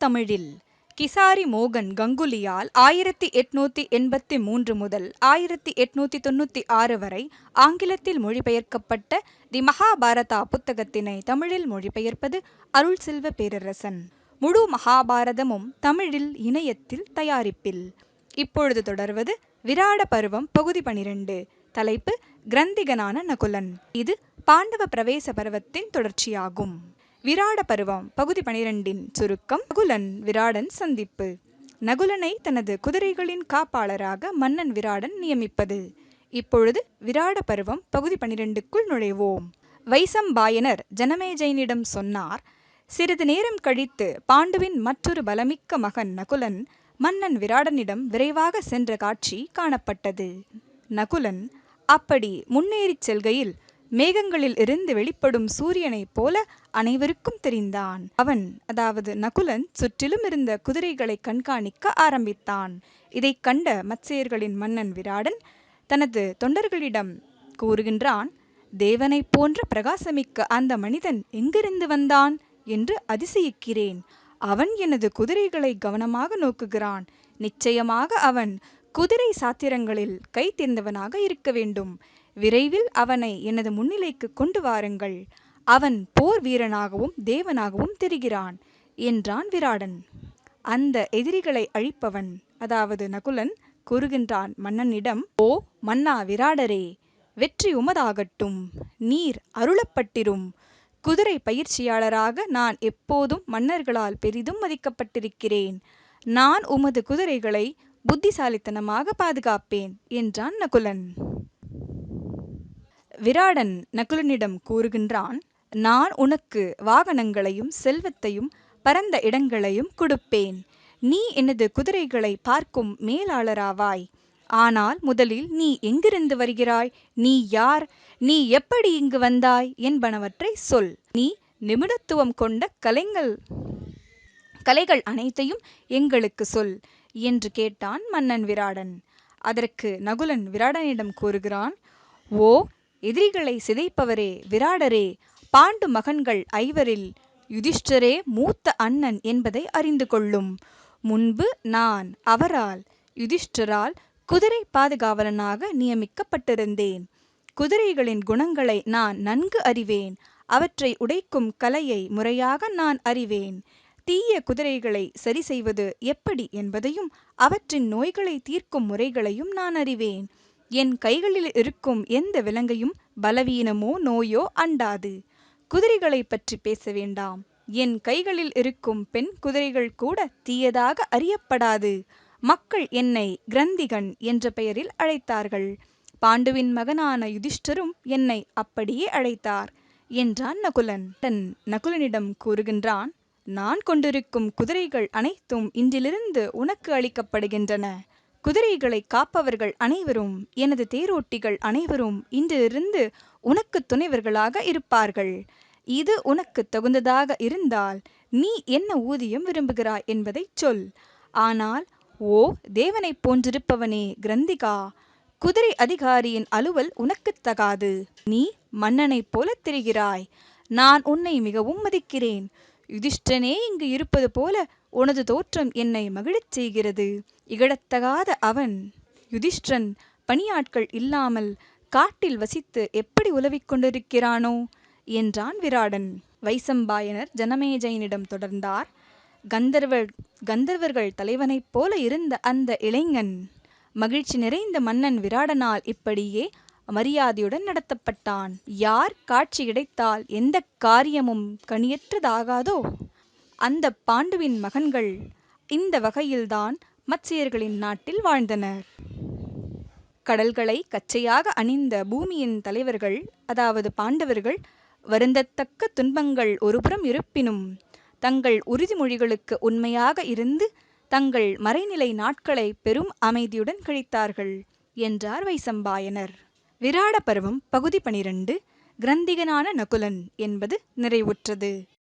தமிழில் கிசாரி மோகன் கங்குலியால் ஆயிரத்தி எட்நூத்தி எண்பத்தி மூன்று முதல் ஆயிரத்தி எட்நூத்தி தொண்ணூத்தி ஆறு வரை ஆங்கிலத்தில் மொழிபெயர்க்கப்பட்ட தி மகாபாரதா புத்தகத்தினை தமிழில் மொழிபெயர்ப்பது அருள் செல்வ பேரரசன். முழு மகாபாரதமும் தமிழில் இணையத்தில் தயாரிப்பில். இப்பொழுது தொடர்வது விராட பருவம் பகுதி பனிரெண்டு. தலைப்பு கிரந்திகனான நகுலன். இது பாண்டவ பிரவேச பருவத்தின் தொடர்ச்சியாகும். விராட பருவம் பகுதி பனிரெண்டின் சுருக்கம். நகுலன் விராடன் சந்திப்பு. நகுலனை தனது குதிரைகளின் காப்பாளராக மன்னன் விராடன் நியமிப்பது. இப்பொழுது விராட பருவம் பகுதி பனிரெண்டுக்குள் நுழைவோம். வைசம்பாயனர் ஜனமேஜயனிடம் சொன்னார் சிறிது நேரம் கழித்து பாண்டுவின் மற்றொரு பலமிக்க மகன் நகுலன் மன்னன் விராடனிடம் விரைவாக சென்ற காட்சி காணப்பட்டது. நகுலன் அப்படி முன்னேறிச் செல்கையில் மேகங்களில் இருந்து வெளிப்படும் சூரியனைப் போல அனைவருக்கும் தெரிந்தான். அவன் அதாவது நகுலன் சுற்றிலும் இருந்த குதிரைகளை கண்காணிக்க ஆரம்பித்தான். இதைக் கண்ட மத்சேயர்களின் மன்னன் விராடன் தனது தொண்டர்களிடம் கூறுகின்றான் தேவனைப் போன்ற பிரகாசமிக்க அந்த மனிதன் எங்கிருந்து வந்தான்? என்று அதிசயிக்கிறேன். அவன் எனது குதிரைகளை கவனமாக நோக்குகிறான். நிச்சயமாக அவன் குதிரை சாத்திரங்களில் கை தேர்ந்தவனாக இருக்க வேண்டும். விரைவில் அவனை எனது முன்னிலைக்கு கொண்டு வாருங்கள். அவன் போர் வீரனாகவும் தேவனாகவும் தெரிகிறான் என்றான் விராடன். அந்த எதிரிகளை அழிப்பவன் அதாவது நகுலன் கூறுகின்றான் மன்னனிடம் ஓ மன்னா விராடரே வெற்றி உமதாகட்டும். நீர் அருளப்பட்டிரும். குதிரை பயிற்சியாளராக நான் எப்போதும் மன்னர்களால் பெரிதும் மதிக்கப்பட்டிருக்கிறேன். நான் உமது குதிரைகளை புத்திசாலித்தனமாக பாதுகாப்பேன் என்றான் நகுலன். விராடன் நகுலனிடம் கூறுகின்றான் நான் உனக்கு வாகனங்களையும் செல்வத்தையும் பரந்த இடங்களையும் கொடுப்பேன். நீ எனது குதிரைகளை பார்க்கும் மேலாளராவாய். ஆனால் முதலில் நீ எங்கிருந்து வருகிறாய்? நீ யார்? நீ எப்படி இங்கு வந்தாய்? என்பனவற்றை சொல். நீ நிமிடத்துவம் கொண்ட கலைங்கள் கலைகள் அனைத்தையும் எங்களுக்கு சொல். என்று கேட்டான் மன்னன் விராடன். அதற்கு நகுலன் விராடனிடம் கூறுகிறான் ஓ எதிரிகளை சிதைப்பவரே விராடரே பாண்டு மகன்கள் ஐவரில் யுதிஷ்டரே மூத்த அண்ணன் என்பதை அறிந்து கொள்ளும். முன்பு நான் அவரால் யுதிஷ்டரால் குதிரை பாதுகாவலனாக நியமிக்கப்பட்டிருந்தேன். குதிரைகளின் குணங்களை நான் நன்கு அறிவேன். அவற்றை உடைக்கும் கலையை முறையாக நான் அறிவேன். தீய குதிரைகளை சரி செய்வது எப்படி என்பதையும் அவற்றின் நோய்களை தீர்க்கும் முறைகளையும் நான் அறிவேன். என் கைகளில் இருக்கும் எந்த விலங்கையும் பலவீனமோ நோயோ அண்டாது. குதிரைகளை பற்றி பேச வேண்டாம். என் கைகளில் இருக்கும் பெண் குதிரைகள் கூட தீயதாக அறியப்படாது. மக்கள் என்னை கிரந்திகன் என்ற பெயரில் அழைத்தார்கள். பாண்டுவின் மகனான யுதிஷ்டரும் என்னை அப்படியே அழைத்தார் என்றான் நகுலன். தன் நகுலனிடம் கூறுகின்றான் நான் கொண்டிருக்கும் குதிரைகள் அனைத்தும் இன்றிலிருந்து உனக்கு அளிக்கப்படுகின்றன. குதிரைகளை காப்பவர்கள் அனைவரும் எனது தேரோட்டிகள் அனைவரும் இன்றிலிருந்து உனக்கு துணைவர்களாக இருப்பார்கள். இது உனக்கு தகுந்ததாக இருந்தால் நீ என்ன ஊதியம் விரும்புகிறாய் என்பதை சொல். ஆனால் ஓ தேவனைப் போன்றிருப்பவனே கிரந்திகா குதிரை அதிகாரியின் அலுவல் உனக்குத் தகாது. நீ மன்னனைப் போல தெரிகிறாய். நான் உன்னை மிகவும் மதிக்கிறேன். யுதிஷ்டனே இங்கு இருப்பது போல உனது தோற்றம் என்னை மகிழச் செய்கிறது. இகழத்தகாத அவன் யுதிஷ்டன் பணியாட்கள் இல்லாமல் காட்டில் வசித்து எப்படி உலவிக் கொண்டிருக்கிறானோ? என்றான் விராடன். வைசம்பாயனர் ஜனமேஜயனிடம் தொடர்ந்தார். கந்தர்வர் கந்தர்வர்கள் தலைவனைப் போல இருந்த அந்த இளைஞன் மகிழ்ச்சி நிறைந்த மன்னன் விராடனால் இப்படியே மரியாதையுடன் நடத்தப்பட்டான். யார் காட்சி கிடைத்தால் எந்த காரியமும் கனியற்றதாகாதோ? அந்த பாண்டுவின் மகன்கள் இந்த வகையில்தான் மத்சியர்களின் நாட்டில் வாழ்ந்தனர். கடல்களை கச்சையாக அணிந்த பூமியின் தலைவர்கள் அதாவது பாண்டவர்கள் வருந்தத்தக்க துன்பங்கள் ஒருபுறம் இருப்பினும் தங்கள் உறுதிமொழிகளுக்கு உண்மையாக இருந்து தங்கள் மறைநிலை நாட்களை பெரும் அமைதியுடன் கழித்தார்கள் என்றார் வைசம்பாயனர். விராட பருவம் பகுதி பனிரெண்டு கிரந்திகனான நகுலன் என்பது நிறைவுற்றது.